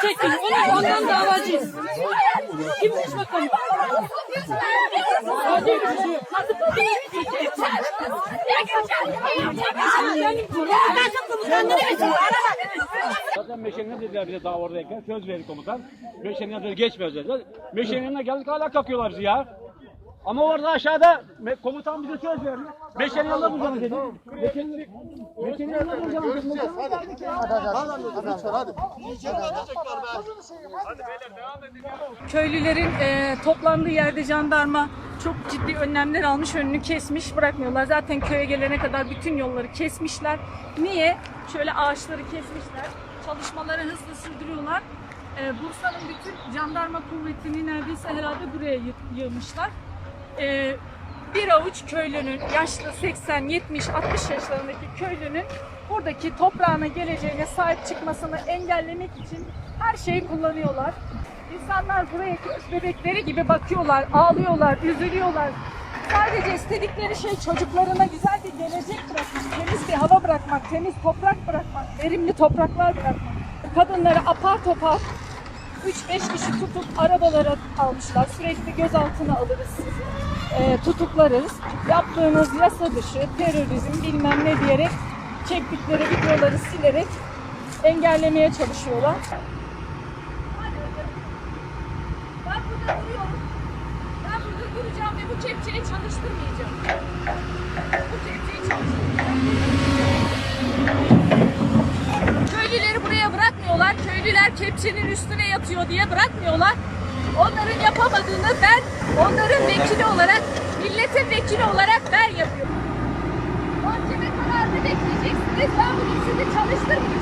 Çekin. Onu ondan davacıyız. Kimmiş bakalım? Hadi. Zaten Meşen'e dediler bize daha oradayken söz verdi komutan. Meşen'in yanına dediler. Meşen'in yanına geldik hala kakıyorlar bizi ya. Ama orada aşağıda komutan bize söz verdi. Meşen'in yanına bulacağım dedi. Meşen'in Meşen'in yanına bulacağım dedi. Yanına geldik ya. Köylülerin e, toplandığı yerde jandarma çok ciddi önlemler almış, önünü kesmiş, bırakmıyorlar. Zaten köye gelene kadar bütün yolları kesmişler. Niye? Şöyle ağaçları kesmişler. Çalışmaları hızlı sürdürüyorlar. E, Bursa'nın bütün jandarma kuvvetini neredeyse herhalde buraya yı- yığmışlar. E, bir avuç köylünün, yaşlı 80, 70, 60 yaşlarındaki köylünün buradaki toprağına geleceğine sahip çıkmasını engellemek için her şeyi kullanıyorlar. İnsanlar buraya kız bebekleri gibi bakıyorlar, ağlıyorlar, üzülüyorlar. Sadece istedikleri şey çocuklarına güzel bir gelecek bırakmak, temiz bir hava bırakmak, temiz toprak bırakmak, verimli topraklar bırakmak. Kadınları apar topar 3-5 kişi tutup arabalara almışlar. Sürekli gözaltına alırız sizi. Ee, tutuklarız. Yaptığınız yasa dışı terörizm bilmem ne diyerek çektikleri videoları silerek engellemeye çalışıyorlar. Ben burada duruyorum. Ben burada duracağım ve bu kepçeyi çalıştırmayacağım. Bu kepçeyi çalıştırmayacağım. Köylüleri buraya bırakmıyorlar. Köylüler kepçenin üstüne yatıyor diye bırakmıyorlar. Onların yapamadığını ben, onların vekili olarak, milletin vekili olarak ben yapıyorum. Mahkeme kararını bekleyeceksiniz. Ben bugün sizi çalıştırmayacağım.